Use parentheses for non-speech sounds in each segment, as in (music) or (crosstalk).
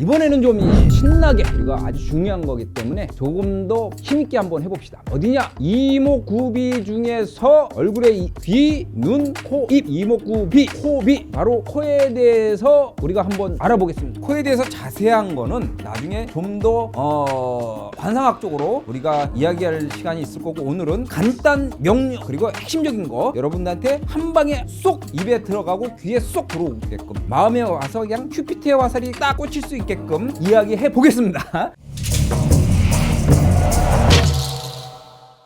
이번에는 좀 신나게 이거 아주 중요한 거기 때문에 조금 더 힘있게 한번 해봅시다. 어디냐? 이목구비 중에서 얼굴에 이- 귀, 눈, 코, 입. 이목구비, 코비. 바로 코에 대해서 우리가 한번 알아보겠습니다. 코에 대해서 자세한 거는 나중에 좀더 어, 관상학적으로 우리가 이야기할 시간이 있을 거고 오늘은 간단 명료 그리고 핵심적인 거 여러분들한테 한 방에 쏙 입에 들어가고 귀에 쏙 들어오게끔 마음에 와서 그냥 큐피트의 화살이 딱 꽂힐 수 있게 끔 이야기해 보겠습니다. (laughs)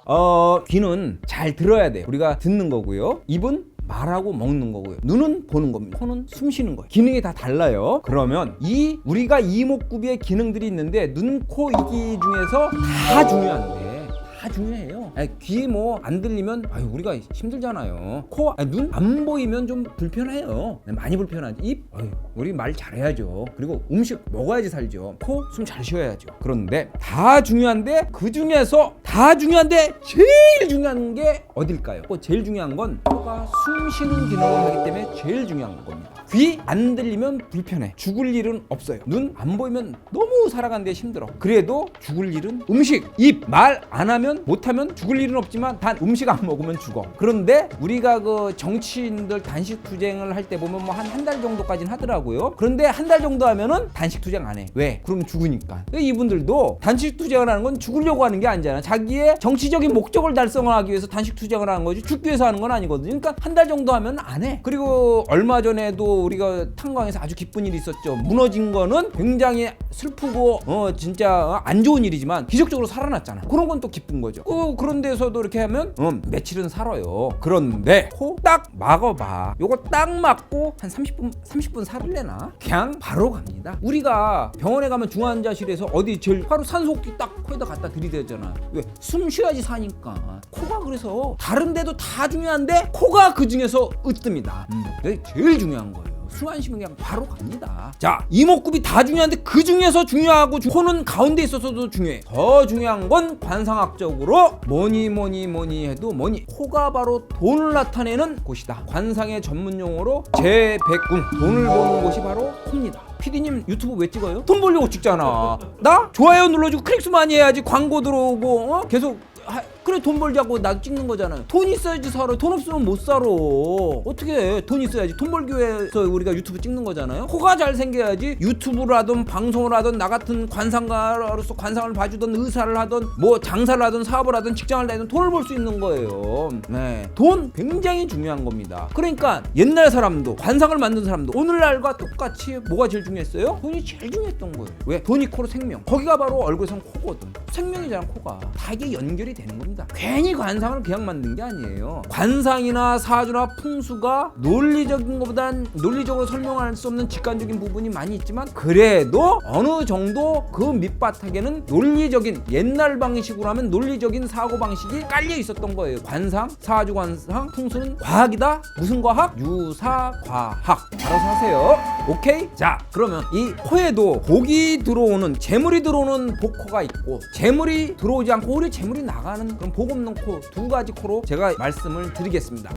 어 귀는 잘 들어야 돼. 우리가 듣는 거고요. 입은 말하고 먹는 거고요. 눈은 보는 겁니다. 코는 숨 쉬는 거예요. 기능이 다 달라요. 그러면 이 우리가 이목구비의 기능들이 있는데 눈, 코, 이기 중에서 다 중요한데 다 중요해요. 귀 뭐 안 들리면 아유 우리가 힘들잖아요. 코, 눈 안 보이면 좀 불편해요. 많이 불편하지. 입, 아유 우리 말 잘해야죠. 그리고 음식 먹어야지 살죠. 코, 숨 잘 쉬어야죠. 그런데 다 중요한데 그 중에서 다 중요한데 제일 중요한 게 어딜까요? 뭐 제일 중요한 건 코가 숨 쉬는 기능을 하기 때문에 제일 중요한 겁니다. 귀 안 들리면 불편해. 죽을 일은 없어요. 눈 안 보이면 너무 살아가는데 힘들어. 그래도 죽을 일은 음식, 입, 말 안 하면 못 하면 죽을 일은 없지만 단 음식 안 먹으면 죽어. 그런데 우리가 그 정치인들 단식 투쟁을 할 때 보면 뭐 한 한 달 정도까지는 하더라고요. 그런데 한 달 정도 하면은 단식 투쟁 안 해. 왜? 그럼 죽으니까. 이분들도 단식 투쟁을 하는 건 죽으려고 하는 게 아니잖아. 자기의 정치적인 목적을 달성하기 위해서 단식 투쟁을 하는 거지 죽기 위해서 하는 건 아니거든요. 그러니까 한 달 정도 하면 안 해. 그리고 얼마 전에도 우리가 탄광에서 아주 기쁜 일이 있었죠. 무너진 거는 굉장히 슬프고 어 진짜 안 좋은 일이지만 기적적으로 살아났잖아. 그런 건 또 기쁜 거죠. 어, 그런 데서도 이렇게 하면 음, 며칠은 살아요. 그런데 코 딱 막아봐. 요거 딱 막고 한 30분 30분 살을래나? 그냥 바로 갑니다. 우리가 병원에 가면 중환자실에서 어디 제일 바로 산소호흡기 딱 코에다 갖다 들이대잖아. 왜? 숨 쉬어야지 사니까. 코가 그래서 다른 데도 다 중요한데 코가 그 중에서 으뜸이다. 음, 제일 중요한 거예요. 그냥 바로 갑니다. 자, 이목구비 다 중요한데 그 중에서 중요하고 주- 코는 가운데 있어서도 중요해. 더 중요한 건 관상학적으로 뭐니 뭐니 뭐니 해도 뭐니 코가 바로 돈을 나타내는 곳이다. 관상의 전문 용어로 제백궁 돈을 버는 곳이 바로 코입니다. 피디님 유튜브 왜 찍어요? 돈 벌려고 찍잖아. 나 좋아요 눌러주고 클릭 수 많이 해야지 광고 들어오고 어? 계속 하- 그래 돈 벌자고 나도 찍는 거잖아요. 돈 있어야지 살아. 돈 없으면 못 살아. 어떻게 해? 돈 있어야지. 돈 벌기 위해서 우리가 유튜브 찍는 거잖아요. 코가 잘 생겨야지 유튜브를 하든 방송을 하든 나 같은 관상가로서 관상을 봐주던 의사를 하든 뭐 장사를 하든 사업을 하든 직장을 다니든 돈을 벌 수 있는 거예요. 네, 돈 굉장히 중요한 겁니다. 그러니까 옛날 사람도 관상을 만든 사람도 오늘날과 똑같이 뭐가 제일 중요했어요? 돈이 제일 중요했던 거예요. 왜? 돈이 코로 생명. 거기가 바로 얼굴에선 코거든. 생명이잖아 코가. 다 이게 연결이 되는 겁니다. 괜히 관상을 그냥 만든 게 아니에요. 관상이나 사주나 풍수가 논리적인 것보단 논리적으로 설명할 수 없는 직관적인 부분이 많이 있지만 그래도 어느 정도 그 밑바닥에는 논리적인 옛날 방식으로 하면 논리적인 사고 방식이 깔려 있었던 거예요. 관상, 사주 관상, 풍수는 과학이다. 무슨 과학? 유사 과학. 알아서 하세요. 오케이? 자, 그러면 이 코에도 복이 들어오는 재물이 들어오는 복코가 있고 재물이 들어오지 않고 오히려 재물이 나가는 그런 복 없는 코두 가지 코로 제가 말씀을 드리겠습니다.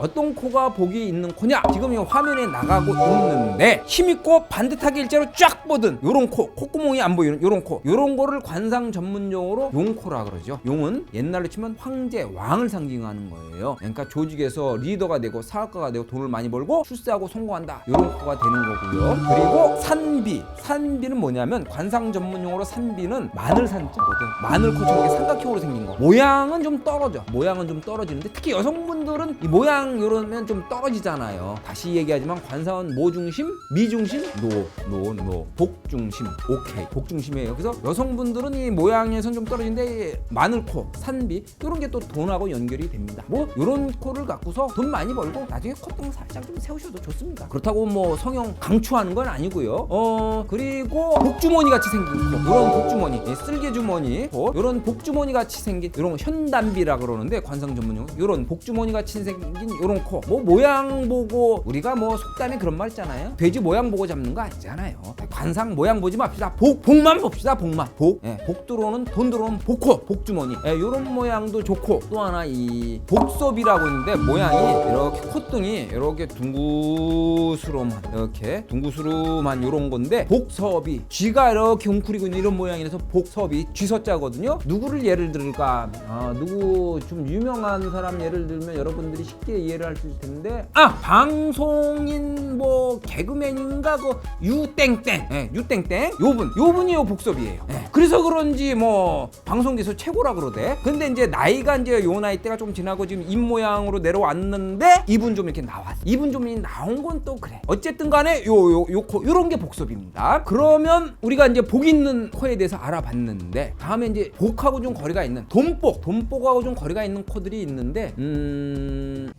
어떤 코가 복이 있는 코냐? 지금 이 화면에 나가고 있는데 힘있고 반듯하게 일자로 쫙 뻗은 요런 코, 콧구멍이 안 보이는 요런 코. 요런 거를 관상 전문용어로 용코라 그러죠. 용은 옛날로 치면 황제, 왕을 상징하는 거예요. 그러니까 조직에서 리더가 되고 사업가가 되고 돈을 많이 벌고 출세하고 성공한다. 요런 코가 되는 거고요. 그리고 산비. 산비는 뭐냐면 관상 전문용어로 산비는 마늘 산자거든. 마늘코처럼 이렇게 삼각형으로 생긴 거. 모양은 좀 떨어져. 모양은 좀 떨어지는데 특히 여성분들은 이 모양 이러면 좀 떨어지잖아요. 다시 얘기하지만 관상은 모 중심 미 중심 노 노 노 복 중심. 오케이. 복 중심이에요. 그래서 여성분들은 이 모양에선 좀 떨어지는데 이 마늘 코 산비 이런 게 또 돈하고 연결이 됩니다. 뭐 이런 코를 갖고서 돈 많이 벌고 나중에 콧등 살짝 좀 세우셔도 좋습니다. 그렇다고 뭐 성형 강추하는 건 아니고요. 어 그리고 복주머니 같이 생긴 코 이런 복주머니. 예, 쓸개 주머니. 코 이런 복주머니 같이 생긴 이런 거 현단비라 그러는데 관상 전문용 이런 복주머니 같이 생긴 요런 코. 뭐 모양 보고 우리가 뭐 속담에 그런 말 있잖아요. 돼지 모양 보고 잡는 거 아니잖아요. 관상 모양 보지 맙시다. 복 복만 봅시다 복만. 복, 예, 복 들어오는 돈 들어오는 복코 복주머니. 예, 요런 모양도 좋고. 또 하나 이 복섭이라고 있는데 모양이 이렇게 콧등이 이렇게 둥구스름한 이렇게 둥구스름한 요런 건데 복섭이 쥐가 이렇게 웅크리고 있는 이런 모양이라서 복섭이 쥐서자거든요. 누구를 예를 들까? 아, 누구 좀 유명한 사람 예를 들면 여러분들이 쉽게 이해를 할 수 있을 텐데. 아 방송인 뭐 개그맨인가 그 유땡땡. 예, 유땡땡. 요분 요분이 요 복섭이에요. 예, 그래서 그런지 뭐 방송계에서 최고라 그러대. 근데 이제 나이가 이제 요 나이 때가 좀 지나고 지금 입 모양으로 내려왔는데 이분 좀 이렇게 나왔어 이분 좀 나온 건 또 그래. 어쨌든 간에 요 요 요 코 요런 게 복섭입니다. 그러면 우리가 이제 복 있는 코에 대해서 알아봤는데 다음에 이제 복하고 좀 거리가 있는 돈복 돈복하고 좀 거리가 있는 코들이 있는데 음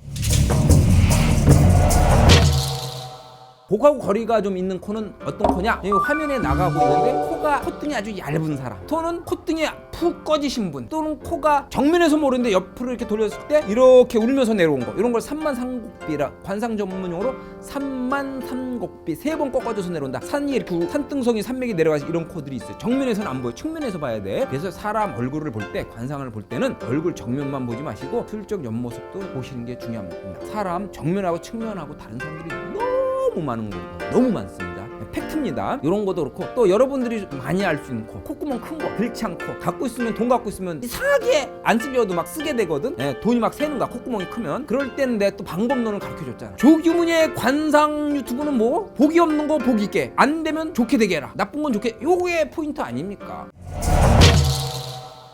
복하고 거리가 좀 있는 코는 어떤 코냐? 여기 화면에 나가고 있는데 코가 콧등이 아주 얇은 사람. 또는 콧등이 푹 꺼지신 분. 또는 코가 정면에서 모르는데 옆으로 이렇게 돌렸을 때 이렇게 울면서 내려온 거. 이런 걸 삼만삼곡비라 관상 전문용어로 삼만삼곡비. 세 번 꺾어져서 내려온다. 산이 이렇게 산등성이 산맥이 내려가서 이런 코들이 있어요. 정면에서는 안 보여. 측면에서 봐야 돼. 그래서 사람 얼굴을 볼 때 관상을 볼 때는 얼굴 정면만 보지 마시고 슬쩍 옆모습도 보시는 게 중요합니다. 사람 정면하고 측면하고 다른 사람들이 너무 많은 거예요. 너무 많습니다. 팩트입니다. 이런 것도 그렇고 또 여러분들이 많이 알 수 있는 코, 콧구멍 큰 거, 글창 코. 갖고 있으면 돈 갖고 있으면 이상하게 안 쓰려도 막 쓰게 되거든. 예, 돈이 막 새는 거야. 콧구멍이 크면. 그럴 때는 내가 또 방법론을 가르쳐 줬잖아. 조규문의 관상 유튜브는 뭐 복이 없는 거복 있게, 안 되면 좋게 되게 해라. 나쁜 건 좋게. 요게 포인트 아닙니까?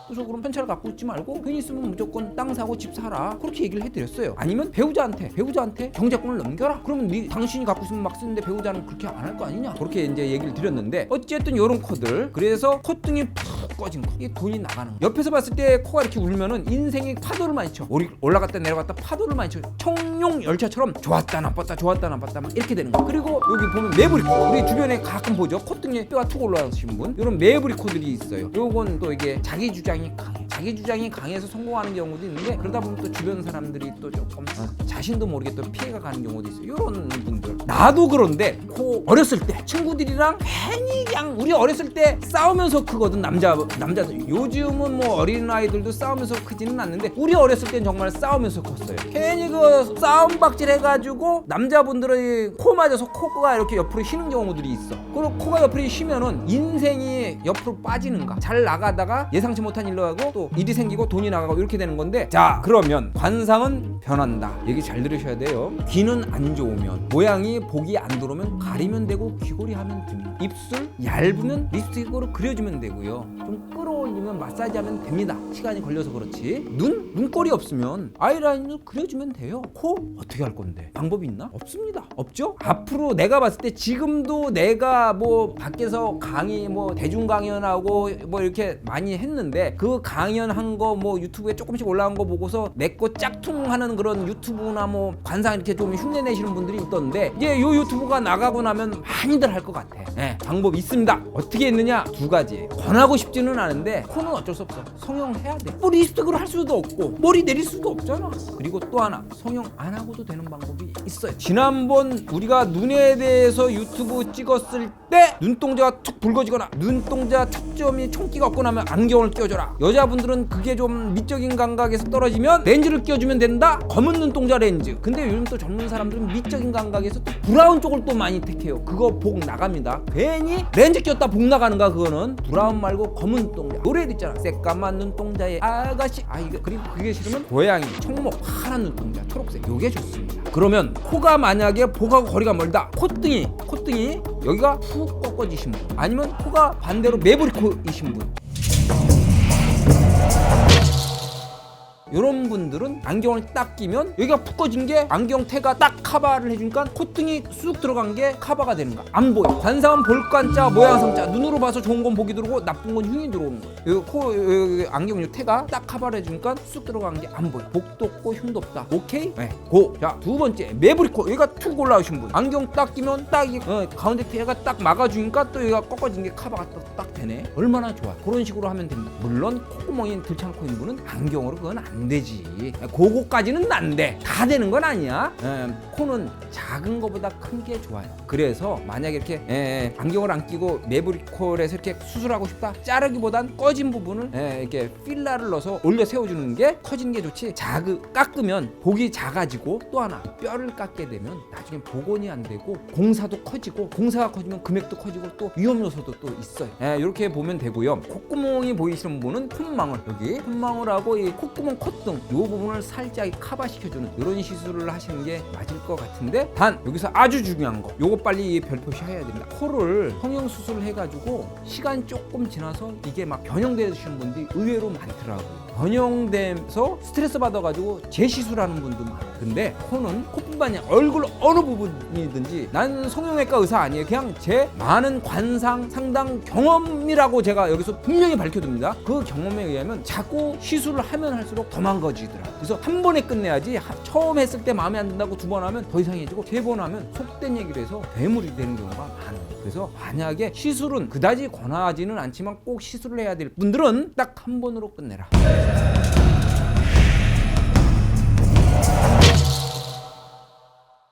그래서 그럼 편차를 갖고 있지 말고 돈 있으면 무조건 땅 사고 집 사라. 그렇게 얘기를 해드렸어요. 아니면 배우자한테 배우자한테 경제권을 넘겨라. 그러면 네 당신이 갖고 있으면 막 쓰는데 배우자는 그렇게 안 할 거 아니냐? 그렇게 이제 얘기를 드렸는데 어쨌든 요런 코들 그래서 콧등이 푹 꺼진 코 이게 돈이 나가는 거. 옆에서 봤을 때 코가 이렇게 울면은 인생이 파도를 많이 쳐. 올라갔다 내려갔다 파도를 많이 쳐. 청룡 열차처럼 좋았다 나빴다 좋았다 나빴다 막 이렇게 되는 거. 그리고 여기 보면 매부리 코. 우리 주변에 가끔 보죠. 콧등에 뼈가 툭 올라가신 분. 이런 매부리 코들이 있어요. 요건 또 이게 자기 주장이 강해 자기 주장이 강해서 성공하는 경우도 있는데 그러다 보면 또 주변 사람들이 또 조금 어, 자신도 모르게 또 피해가 가는 경우도 있어요. 이런 분들. 나도 그런데 코 어렸을 때 친구들이랑 괜히 그냥 우리 어렸을 때 싸우면서 크거든 남자 남자들. 요즘은 뭐 어린 아이들도 싸우면서 크지는 않는데 우리 어렸을 땐 정말 싸우면서 컸어요. 괜히 그 싸움 박질 해가지고 남자분들의 코 맞아서 코가 이렇게 옆으로 휘는 경우들이 있어. 그리고 코가 옆으로 휘면은 인생이 옆으로 빠지는가? 잘 나가다가 예상치 못한 일로 하고 또 일이 생기고 돈이 나가고 이렇게 되는 건데 자 그러면 관상은 변한다. 얘기 잘 들으셔야 돼요. 귀는 안 좋으면 모양이 복이 안 들어오면 가리면 되고 귀걸이 하면 됩니다. 입술 얇으면 립스틱으로 그려주면 되고요. 좀 끌어올리면 마사지하면 됩니다. 시간이 걸려서 그렇지. 눈? 눈꼬리 없으면 아이라인을 그려주면 돼요. 코? 어떻게 할 건데? 방법이 있나? 없습니다. 없죠? 앞으로 내가 봤을 때 지금도 내가 뭐 밖에서 강의 뭐 대중 강연하고 뭐 이렇게 많이 했는데 그 강 연한 거 뭐 유튜브에 조금씩 올라온 거 보고서 내 거 짝퉁하는 그런 유튜브나 뭐 관상 이렇게 좀 흉내 내시는 분들이 있던데 이제 요 유튜브가 나가고 나면 많이들 할 것 같아. 네, 방법이 있습니다. 어떻게 했느냐? 두 가지. 권하고 싶지는 않은데 코는 어쩔 수 없어. 성형해야 돼뭐 립스틱으로 할 수도 없고 머리 내릴 수도 없잖아. 그리고 또 하나 성형 안 하고도 되는 방법이 있어요. 지난번 우리가 눈에 대해서 유튜브 찍었을 때 눈동자가 툭 붉어지거나 눈동자 척점이 총기가 없고 나면 안경을 껴줘라. 여자분들은 그게 좀 미적인 감각에서 떨어지면 렌즈를 껴주면 된다? 검은 눈동자 렌즈. 근데 요즘 또 젊은 사람들은 미적인 감각에서 또 브라운 쪽을 또 많이 택해요. 그거 복 나갑니다. 괜히 렌즈 꼈다 복 나가는가 그거는? 브라운 말고 검은 눈동자. 노래도 있잖아. 새까만 눈동자의 아가씨. 아 이거 그리고 그게 싫으면 고양이 청목 파란 눈동자 초록색. 요게 좋습니다. 그러면 코가 만약에 복하고 거리가 멀다. 콧등이 콧 등이 여기가 푹 꺾어지신 분 아니면 코가 반대로 매부리 코이신 분 이런 분들은 안경을 딱 끼면 여기가 푹 꺼진 게 안경테가 딱 카바를 해주니까 콧등이 쑥 들어간 게 카바가 되는 거야. 안 보여. 관상은 볼관자 모양성자. 눈으로 봐서 좋은 건 복이 들어오고 나쁜 건 흉이 들어오는 거야. 여기 코 여기 안경 요 테가 딱 카바를 해주니까 쑥 들어간 게 안 보여. 복도 없고 흉도 없다. 오케이? 네 고자두 번째. 매부리코. 여기가 툭 올라오신 분. 안경 딱 끼면 딱 이, 어, 가운데 테가 딱 막아주니까 또 여기가 꺾어진 게 카바가 또딱 되네. 얼마나 좋아. 그런 식으로 하면 된다. 물론 콧구멍이 있는 분은 안경으로 그건 안 되지. 그거까지는 안돼다 되는 건 아니야. 에, 코는 작은 거보다 큰 게 좋아요. 그래서 만약에 이렇게 에, 안경을 안 끼고 매부리콜에서 이렇게 수술하고 싶다? 자르기보단 꺼진 부분을 에, 이렇게 필라를 넣어서 올려 세워주는 게 커지는 게 좋지. 작으 깎으면 복이 작아지고 또 하나 뼈를 깎게 되면 나중에 복원이 안 되고 공사도 커지고 공사가 커지면 금액도 커지고 또 위험 요소도 또 있어요. 예, 이렇게 보면 되고요. 콧구멍이 보이시는 분은 콧망울. 여기 콧망울하고 이 콧구멍 콧등 이 부분을 살짝 커버시켜주는 이런 시술을 하시는 게 맞을 것 같은데 단 여기서 아주 중요한 거. 요거 빨리 별표시 해야 됩니다. 코를 성형 수술을 해가지고 시간 조금 지나서 이게 막 변형되시는 분들이 의외로 많더라고요 변형돼서 스트레스 받아가지고 재시술하는 분도 많아요 근데 코는 코뿐만이 아니라 얼굴 어느 부분이든지 난 성형외과 의사 아니에요. 그냥 제 많은 관상 상당 경험이라고 제가 여기서 분명히 밝혀둡니다. 그 경험에 의하면 자꾸 시술을 하면 할수록 더 망가지더라. 그래서 한 번에 끝내야지 하- 처음 했을 때 마음에 안 든다고 두 번 하면 더 이상해지고 세 번 하면 속된 얘기를 해서 괴물이 되는 경우가 많아요 그래서 만약에 시술은 그다지 권하지는 않지만 꼭 시술을 해야 될 분들은 딱 한 번으로 끝내라.